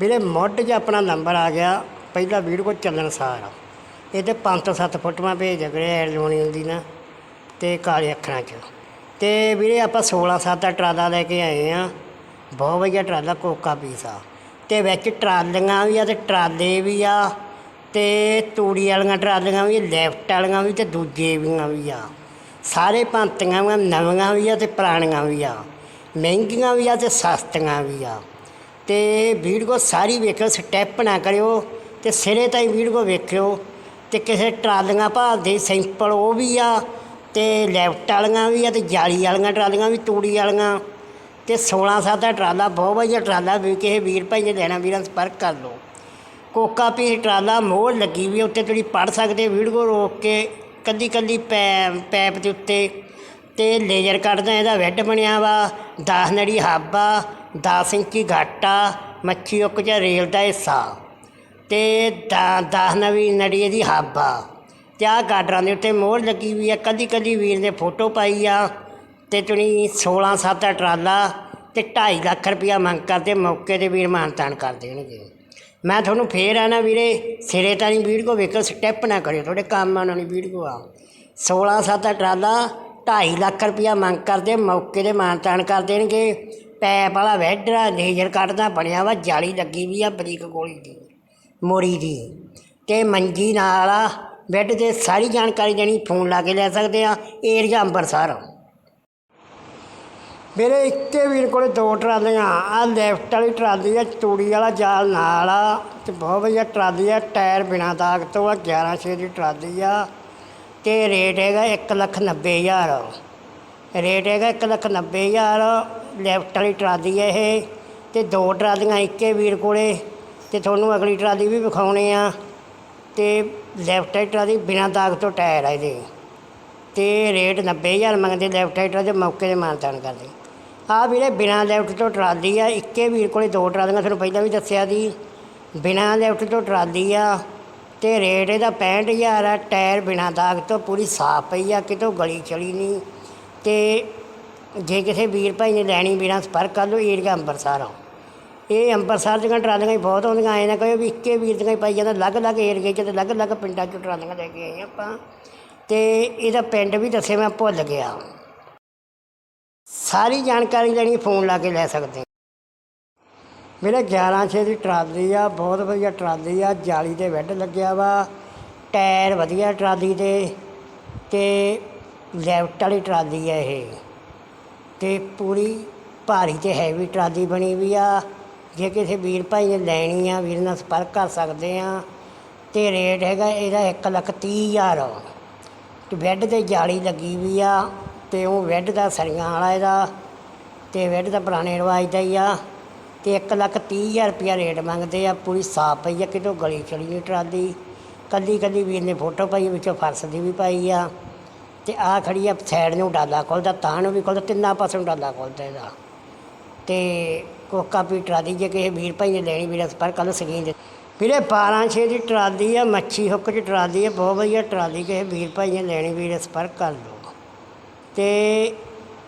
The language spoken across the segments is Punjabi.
ਵੀਰੇ ਮੁੱਢ 'ਚ ਆਪਣਾ ਨੰਬਰ ਆ ਗਿਆ, ਪਹਿਲਾ ਵੀਡੀਓ ਚੱਲਣ ਸਾਰ ਇਹ ਤੇ 5 ਤੋਂ 7 ਫੋਟੋਆਂ ਭੇਜ ਦੇ ਵੀਰੇ ਐਲੂਮੀਨੀਅਮ ਦੀ ਨਾ, ਤੇ ਕਾਲੇ ਅੱਖਰਾਂ 'ਚ। ਤੇ ਵੀਰੇ ਆਪਾਂ 16 7 ਦਾ ਟਰਾਲਾ ਲੈ ਕੇ ਆਏ ਆ। ਬਹੁਤ ਵਧੀਆ ਟਰਾਲਾ, ਕੋਕਾ ਪੀਸ ਆ। ਤੇ ਵਿੱਚ ਟਰਾਲੀਆਂ ਵੀ ਆ ਤੇ ਟਰਾਲੇ ਵੀ ਆ, ਤੇ ਤੂੜੀ ਵਾਲੀਆਂ ਟਰਾਲੀਆਂ ਵੀ, ਲੈਫਟ ਵਾਲੀਆਂ ਵੀ ਤੇ ਦੂਜੇ ਵੀਆਂ ਵੀ ਆ। ਸਾਰੇ ਭਾਂਤੀਆਂ ਵੀ ਨਵੀਆਂ ਵੀ ਆ ਤੇ ਪੁਰਾਣੀਆਂ ਵੀ ਆ। ਮਹਿੰਗੀਆਂ ਵੀ ਆ ਤੇ ਸਸਤੀਆਂ ਵੀ ਆ। ਤੇ ਵੀਡੀਓ ਸਾਰੀ ਵੇਖਿਓ ਸਟੈਪ ਨਾ ਕਰਿਓ ਤੇ ਸਿਰੇ ਤਾਈਂ ਵੀਡੀਓ ਵੇਖਿਓ ਤੇ ਕਿਸੇ ਟਰਾਲੀਆਂ ਭਾਲਦੇ ਸਿੰਪਲ ਉਹ ਵੀ ਆ ਤੇ ਲੈਫਟ ਵਾਲੀਆਂ ਵੀ ਆ ਤੇ ਜਾਲੀ ਵਾਲੀਆਂ ਟਰਾਲੀਆਂ ਵੀ ਤੂੜੀ ਵਾਲੀਆਂ ਤੇ 16 ਸਾਲ ਦਾ ਟਰਾਲਾ ਬਹੁਤ ਵਧੀਆ ਟਰਾਲਾ ਵੀ ਕਿਸੇ ਵੀਰ ਭਾਈ ਨੇ ਲੈਣਾ ਵੀਰਾਂ ਸੰਪਰਕ ਕਰ ਲਓ। ਕੋਕਾ ਪੀ ਟਰਾਲਾ ਮੋਹਰ ਲੱਗੀ ਵੀ ਆ, ਉੱਤੇ ਤੁਸੀਂ ਪੜ ਸਕਦੇ ਵੀਡੀਓ ਰੋਕ ਕੇ ਕੱਲੀ ਕੱਲੀ ਪੈ ਪੈਪ ਦੇ ਉੱਤੇ। ਅਤੇ ਲੇਜ਼ਰ ਕੱਢਦਾ, ਇਹਦਾ ਵੈੱਡ ਬਣਿਆ ਵਾ। ਦਸ ਨੜੀ ਹਾਬਾ ਦਸ ਇੰਚੀ ਘਾਟਾ ਮੱਛੀ ਉੱਕ ਜਾਂ ਰੇਲ ਦਾ ਹਿੱਸਾ। ਅਤੇ ਦ ਦਸ ਨਵੀਂ ਨੜੀ ਇਹਦੀ ਹਾਬਾ ਅਤੇ ਆਹ ਗਾਡਰਾਂ ਦੇ ਉੱਤੇ ਮੋਹਰ ਲੱਗੀ ਵੀ ਆ ਕੱਲੀ ਕੱਲੀ ਵੀਰ ਨੇ ਫੋਟੋ ਪਾਈ ਆ। ਅਤੇ ਤੁਣੀ 16 7 ਦਾ ਟਰਾਲਾ ਅਤੇ ਢਾਈ ਲੱਖ ਰੁਪਈਆ ਮੰਗ ਕਰਦੇ, ਮੌਕੇ ਤੇ ਵੀਰ ਮਾਨਤਾਨ ਕਰ ਦੇਣਗੇ। ਮੈਂ ਤੁਹਾਨੂੰ ਫੇਰ ਆਣਾ ਵੀਰੇ, ਸਿਰੇ ਤਾਂ ਨਹੀਂ ਵੀਡੀਓ ਵੇਖੋ ਸਟੈਪ ਨਾ ਕਰਿਓ, ਤੁਹਾਡੇ ਕੰਮ ਆਉਣ ਵਾਲੀ ਵੀਡੀਓ ਆ। 16 7 ਦਾ ਟਰਾਲਾ ਢਾਈ ਲੱਖ ਰੁਪਇਆ ਮੰਗ ਕਰਦੇ, ਮੌਕੇ ਤੇ ਮਾਨਤਾਨ ਕਰ ਦੇਣਗੇ। ਪੈਪ ਵਾਲਾ ਵੈਡਰਾ, ਲੇਜ਼ਰ ਕੱਢਦਾ ਬਣਿਆ ਵਾ, ਜਾਲੀ ਲੱਗੀ ਵੀ ਆ ਬਰੀਕ ਗੋਲੀ ਦੀ, ਮੋਰੀ ਦੀ। ਤੇ ਮੰਜੀ ਨਾਲ ਆ, ਬੈੱਡ ਤੇ ਸਾਰੀ ਜਾਣਕਾਰੀ ਦੇਣੀ, ਫੋਨ ਲਾ ਕੇ ਲੈ ਸਕਦੇ ਆ, ਏਰੀਆ ਅੰਬਰਸਰ। ਮੇਰੇ ਇੱਕੇ ਵੀਰ ਕੋਲੇ ਦੋ ਟਰਾਲੀਆਂ ਆ ਲੈਫਟ ਵਾਲੀ ਟਰਾਲੀ ਆ, ਤੂੜੀ ਵਾਲਾ ਜਾਲ ਨਾਲ ਆ, ਤੇ ਬਹੁਤ ਵਧੀਆ ਟਰਾਲੀ ਆ, ਟਾਇਰ ਬਿਨਾ ਦਾਗ ਤੋਂ ਆ 11 ਛੇ ਦੀ ਟਰਾਲੀ ਆ। ਤੇ ਰੇਟ ਹੈਗਾ ਇੱਕ ਲੱਖ ਨੱਬੇ ਹਜ਼ਾਰ। ਰੇਟ ਹੈਗਾ ਇੱਕ ਲੱਖ ਨੱਬੇ ਹਜ਼ਾਰ, ਲੈਫਟ ਵਾਲੀ ਟਰਾਲੀ ਹੈ ਇਹ, ਤੇ ਦੋ ਟਰਾਲੀਆਂ ਇੱਕੇ ਵੀਰ ਕੋਲੇ, ਤੇ ਤੁਹਾਨੂੰ ਅਗਲੀ ਟਰਾਲੀ ਵੀ ਵਿਖਾਉਣੇ ਆ। ਤੇ ਲੈਫਟ ਵਾਲੀ ਟਰਾਲੀ ਬਿਨਾਂ ਦਾਗ ਤੋਂ ਟਾਇਰ ਆ ਇਹਦੇ। ਤੇ ਰੇਟ 90000 ਮੰਗਦੇ ਲੈਫਟ ਰਾਈਟਰ ਦੇ ਮੌਕੇ ਦੇ ਮਾਨਤਾਨ ਕਰਦੇ। ਆ ਵੀਰੇ, ਬਿਨਾਂ ਲੈਫਟ ਤੋਂ ਟਰਾਲੀ ਆ, ਇੱਕੇ ਵੀਰ ਕੋਲੇ ਦੋ ਟਰਾਲੀਆਂ, ਤੁਹਾਨੂੰ ਪਹਿਲਾਂ ਵੀ ਦੱਸਿਆ ਦੀ ਬਿਨਾਂ ਲੈਫਟ ਤੋਂ ਟਰਾਲੀ ਆ ਤੇ ਰੇਟ ਇਹਦਾ 65000 ਆ, ਟਾਇਰ ਬਿਨਾ ਦਾਗ ਤੋਂ ਪੂਰੀ ਸਾਫ਼ ਪਈ ਆ, ਕਿਤੋਂ ਗਲੀ ਚਲੀ ਨਹੀਂ ਤੇ ਜੇ ਕਿਸੇ ਵੀਰ ਭਾਈ ਨੇ ਲੈਣੀ ਵੀਰਾਂ ਸੰਪਰਕ ਕਰ ਲਓ, ਏਰੀਆ ਅੰਮ੍ਰਿਤਸਰ ਆ। ਇਹ ਅੰਮ੍ਰਿਤਸਰ ਦੀਆਂ ਟਰਾਲੀਆਂ ਹੀ ਬਹੁਤ ਆਉਂਦੀਆਂ ਆਏ ਨਾ ਕੋਈ ਵੀ ਇੱਕੇ ਵੀਰ ਦੀਆਂ ਹੀ ਪਾਈ ਜਾਂਦਾ, ਅਲੱਗ-ਅਲੱਗ ਏਰੀਏ 'ਚ ਤੇ ਅਲੱਗ-ਅਲੱਗ ਪਿੰਡਾਂ 'ਚ ਟਰਾਲੀਆਂ ਲੈ ਕੇ ਆਏ ਆਪਾਂ। ਤੇ ਇਹਦਾ ਪਿੰਡ ਵੀ ਦੱਸੇ ਮੈਂ ਭੁੱਲ ਗਿਆ। ਸਾਰੀ ਜਾਣਕਾਰੀ ਲੈਣੀ, ਫੋਨ ਲਾ ਕੇ ਲੈ ਸਕਦੇ ਹੋ। ਮੇਰੇ 11 ਛੇ ਦੀ ਟਰਾਲੀ ਆ, ਬਹੁਤ ਵਧੀਆ ਟਰਾਲੀ ਆ, ਜਾਲੀ 'ਤੇ ਵੈੱਡ ਲੱਗਿਆ ਵਾ, ਟਾਇਰ ਵਧੀਆ ਟਰਾਲੀ ਦੇ ਤੇ ਲੈਫਟ ਵਾਲੀ ਟਰਾਲੀ ਆ ਇਹ। ਤੇ ਪੂਰੀ ਭਾਰੀ ਤੇ ਹੈਵੀ ਟਰਾਲੀ ਬਣੀ ਵੀ ਆ। ਜੇ ਕਿਸੇ ਵੀਰ ਭਾਈ ਨੇ ਲੈਣੀ ਆ, ਵੀਰ ਨਾਲ ਸੰਪਰਕ ਕਰ ਸਕਦੇ ਆ। ਤੇ ਰੇਟ ਹੈਗਾ ਇਹਦਾ ਇੱਕ ਲੱਖ ਤੀਹ ਹਜ਼ਾਰ। ਤੇ ਬੈੱਡ ਤੇ ਜਾਲੀ ਲੱਗੀ ਵੀ ਆ, ਤੇ ਉਹ ਬੈੱਡ ਦਾ ਸਰੀਆਂ ਵਾਲਾ ਇਹਦਾ, ਤੇ ਬੈੱਡ ਦਾ ਪੁਰਾਣੇ ਰਿਵਾਜ ਦਾ ਹੀ ਆ। ਅਤੇ ਇੱਕ ਲੱਖ ਤੀਹ ਹਜ਼ਾਰ ਰੁਪਇਆ ਰੇਟ ਮੰਗਦੇ ਆ, ਪੂਰੀ ਸਾਫ਼ ਪਈ ਆ, ਕਿਤੋਂ ਗਲੀ ਚਲੀ ਟਰਾਲੀ। ਕੱਲੀ ਕੱਲੀ ਵੀਰ ਨੇ ਫੋਟੋ ਪਾਈ, ਵਿੱਚੋਂ ਫਰਸ਼ ਦੀ ਵੀ ਪਾਈ ਆ। ਅਤੇ ਆਹ ਖੜੀ ਆ ਸਾਈਡ ਨੂੰ ਡਾਲਾ ਖੁੱਲਦਾ, ਤਾਂ ਨੂੰ ਵੀ ਖੁੱਲਦਾ, ਤਿੰਨਾਂ ਪਾਸੇ ਨੂੰ ਡਾਲਾ ਖੁੱਲਦਾ ਇਹਦਾ। ਅਤੇ ਕੋਕਾ ਵੀ ਟਰਾਲੀ, ਜੇ ਕਿਸੇ ਵੀਰ ਭਾਈ ਨੇ ਲੈਣੀ, ਵੀਰ ਪਰ ਕਰ ਸਕੀਨ ਦੇ ਵੀਰੇ 12 ਛੇ ਦੀ ਟਰਾਲੀ ਆ, ਮੱਛੀ ਹੁੱਕ ਚ ਟਰਾਲੀ ਆ, ਬਹੁਤ ਵਧੀਆ ਟਰਾਲੀ, ਕਿਸੇ ਵੀਰ ਭਾਈ ਨੇ ਲੈਣੀ, ਵੀਰ ਸੰਪਰਕ ਕਰ ਲਓ। ਤੇ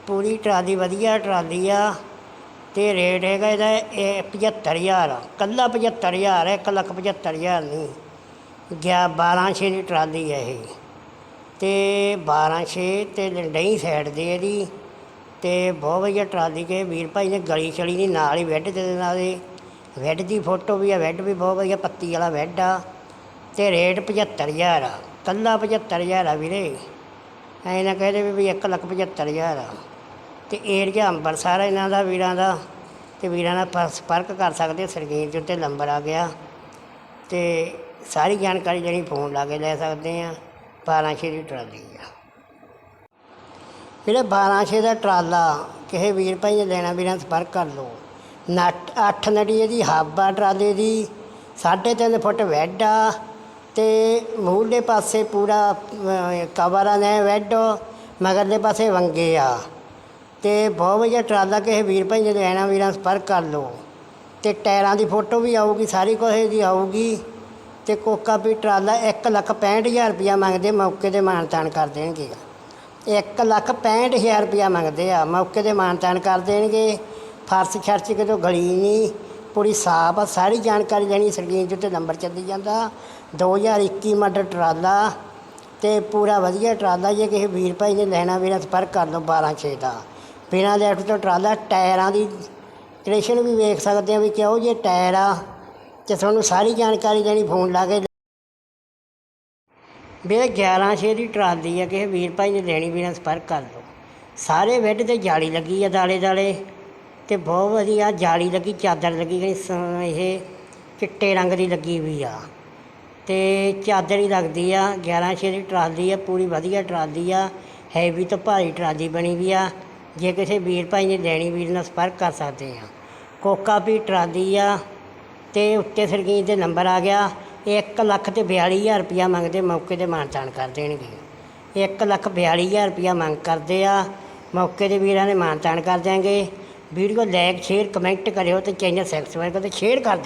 ਪੂਰੀ ਟਰਾਲੀ ਵਧੀਆ ਟਰਾਲੀ ਆ। ਤੇ ਰੇਟ ਹੈਗਾ ਇਹਦਾ ਇਹ 75000 ਆ। ਕੱਲਾ 75000 ਹੈ ਇੱਕ ਲੱਖ 75000 ਨਹੀਂ। ਗਿਆ 12 ਛੇ ਦੀ ਟਰਾਲੀ ਹੈ ਇਹ। ਤੇ 12 ਛੇ ਤੇ ਲੰਡਈ ਸਾਈਡ ਦੇ ਇਹਦੀ। ਤੇ ਬਹੁਤ ਵਧੀਆ ਟਰਾਲੀ ਕੇ ਵੀਰ ਭਾਈ ਨੇ ਗਲੀ ਚਲੀ ਦੀ ਨਾਲ ਹੀ ਵੈੱਡ ਦੇ ਨਾਲ ਦੇ ਵੈੱਡ ਦੀ ਫੋਟੋ ਵੀ ਆ ਵੈੱਡ ਵੀ ਬਹੁਤ ਵਧੀਆ, ਪੱਤੀ ਵਾਲਾ ਵੈੱਡ ਆ। ਤੇ ਰੇਟ 75000 ਆ। ਕੱਲਾ 75000 ਆ ਵੀਰੇ। ਐ ਨਾ ਕਹਦੇ ਵੀ 1 ਲੱਖ 75000 ਆ। ਤੇ ਏਰੀਆ ਅੰਬਰਸਰ ਆ ਇਹਨਾਂ ਦਾ, ਵੀਰਾਂ ਦਾ, ਤੇ ਵੀਰਾਂ ਨਾਲ ਸੰਪਰਕ ਕਰ ਸਕਦੇ ਹੋ। ਸਰਗੀਰ ਦੇ ਉੱਤੇ ਨੰਬਰ ਆ ਗਿਆ। ਤੇ ਸਾਰੀ ਜਾਣਕਾਰੀ ਜਿਹੜੀ ਫੋਨ ਲਾ ਕੇ ਲੈ ਸਕਦੇ ਆ 12 ਛੇ ਦੀ ਟਰਾਲੀ ਆ। ਵੀਰੇ 12 ਛੇ ਦਾ ਟਰਾਲਾ, ਕਿਸੇ ਵੀਰ ਭਾਈ ਨੇ ਲੈਣਾ, ਵੀਰਾਂ ਨਾਲ ਸੰਪਰਕ ਕਰ ਲਓ। ਨੱਟ 8 ਨੜੀ ਇਹਦੀ ਹਾਬਾ ਟਰਾਲੇ ਦੀ। 3.5 ਫੁੱਟ ਵੈੱਡ ਆ। ਤੇ ਮੂਹਰਲੇ ਪਾਸੇ ਪੂਰਾ ਕਵਰ ਆ, ਨੇ ਵੈੱਡ। ਮਗਰਲੇ ਪਾਸੇ ਵੰਗੇ ਆ। ਤੇ ਬਹੁਤ ਵਧੀਆ ਟਰਾਲਾ ਕਿਸੇ ਵੀਰ ਭਾਈ ਨੇ ਲੈਣਾ, ਵੀਰਾਂ ਸੰਪਰਕ ਕਰ ਲਓ। ਤੇ ਟਾਇਰਾਂ ਦੀ ਫੋਟੋ ਵੀ ਆਊਗੀ, ਸਾਰੀ ਕੁਛ ਦੀ ਆਊਗੀ। ਤੇ ਕੋਕਾ ਵੀ ਟਰਾਲਾ 1 ਲੱਖ 65000 ਰੁਪਇਆ ਮੰਗਦੇ, ਮੌਕੇ ਤੇ ਮਾਨਤਾਨ ਕਰ ਦੇਣਗੇ। ਇੱਕ ਲੱਖ 65000 ਰੁਪਇਆ ਮੰਗਦੇ ਆ, ਮੌਕੇ ਤੇ ਮਾਨਤਾਨ ਕਰ ਦੇਣਗੇ। ਫਰਸ਼ ਖਰਚ ਕਿਤੋਂ ਗਲੀ ਨਹੀਂ, ਪੂਰੀ ਸਾਫ਼ ਆ, ਸਾਰੀ ਜਾਣਕਾਰੀ ਲੈਣੀ, ਸਕਰੀਨ 'ਤੇ ਉੱਤੇ ਨੰਬਰ ਚੱਲੀ ਜਾਂਦਾ। 2021 ਮਾਡਲ ਟਰਾਲਾ ਤੇ ਪੂਰਾ ਵਧੀਆ ਟਰਾਲਾ ਜੇ ਕਿਸੇ ਵੀਰ ਭਾਈ ਨੇ ਲੈਣਾ, ਵੀਰਾਂ ਸੰਪਰਕ ਕਰ ਲਓ 12 ਛੇ ਦਾ। ਬਿਨਾਂ ਲੈਫਟ ਤੋਂ ਟਰਾਲਾ, ਟਾਇਰਾਂ ਦੀ ਕੰਡੀਸ਼ਨ ਵੀ ਵੇਖ ਸਕਦੇ ਆ ਵੀ ਕਿਹੋ ਜਿਹੇ ਟਾਇਰ ਆ ਤੇ ਤੁਹਾਨੂੰ ਸਾਰੀ ਜਾਣਕਾਰੀ ਦੇਣੀ ਫੋਨ ਲਾ ਕੇ। ਵੀਰੇ 11 ਛੇ ਦੀ ਟਰਾਲੀ ਆ, ਕਿਸੇ ਵੀਰ ਭਾਈ ਨੇ ਲੈਣੀ ਵੀਰਾਂ ਸੰਪਰਕ ਕਰ ਲਓ। ਸਾਰੇ ਬੈੱਡ ਤੇ ਜਾਲੀ ਲੱਗੀ ਆ ਦਾਲੇ ਦਾਲੇ ਤੇ ਬਹੁਤ ਵਧੀਆ ਜਾਲੀ ਲੱਗੀ, ਚਾਦਰ ਲੱਗੀ ਗਈ ਇਹ ਚਿੱਟੇ ਰੰਗ ਦੀ ਲੱਗੀ ਵੀ ਆ। ਤੇ ਚਾਦਰ ਹੀ ਲੱਗਦੀ ਆ 11 ਛੇ ਦੀ ਟਰਾਲੀ ਆ, ਪੂਰੀ ਵਧੀਆ ਟਰਾਲੀ ਆ ਹੈਵੀ ਤੋਂ ਭਾਰੀ ਟਰਾਲੀ ਬਣੀ ਵੀ ਆ। ਜੇ ਕਿਸੇ ਵੀਰ ਭਾਈ ਨੇ ਲੈਣੀ, ਵੀਰ ਨਾਲ ਸੰਪਰਕ ਕਰ ਸਕਦੇ ਆ ਕੋਕਾ ਵੀ ਟਰਾਲੀ ਆ ਤੇ ਉੱਤੇ ਸਰਗੀਨ ਦੇ ਨੰਬਰ ਆ ਗਿਆ। 1 ਲੱਖ ਤੇ 42000 ਰੁਪਇਆ ਮੰਗਦੇ, ਮੌਕੇ ਤੇ ਮਾਨਤਾਨ ਕਰ ਦੇਣਗੇ। 1 ਲੱਖ 42000 ਰੁਪਇਆ ਮੰਗ ਕਰਦੇ ਆ। ਮੌਕੇ ਦੇ ਵੀਰਾਂ ਨੇ ਮਾਨਤਾਨ ਕਰ ਦਿਆਂਗੇ। ਵੀਡੀਓ ਲਾਈਕ, ਸ਼ੇਅਰ, ਕਮੈਂਟ ਕਰਿਓ ਤੇ ਚੈਨਲ ਸਬਸਕ੍ਰਾਈਬ ਕਰੋ ਤੇ ਸ਼ੇਅਰ ਕਰ ਦਿਓ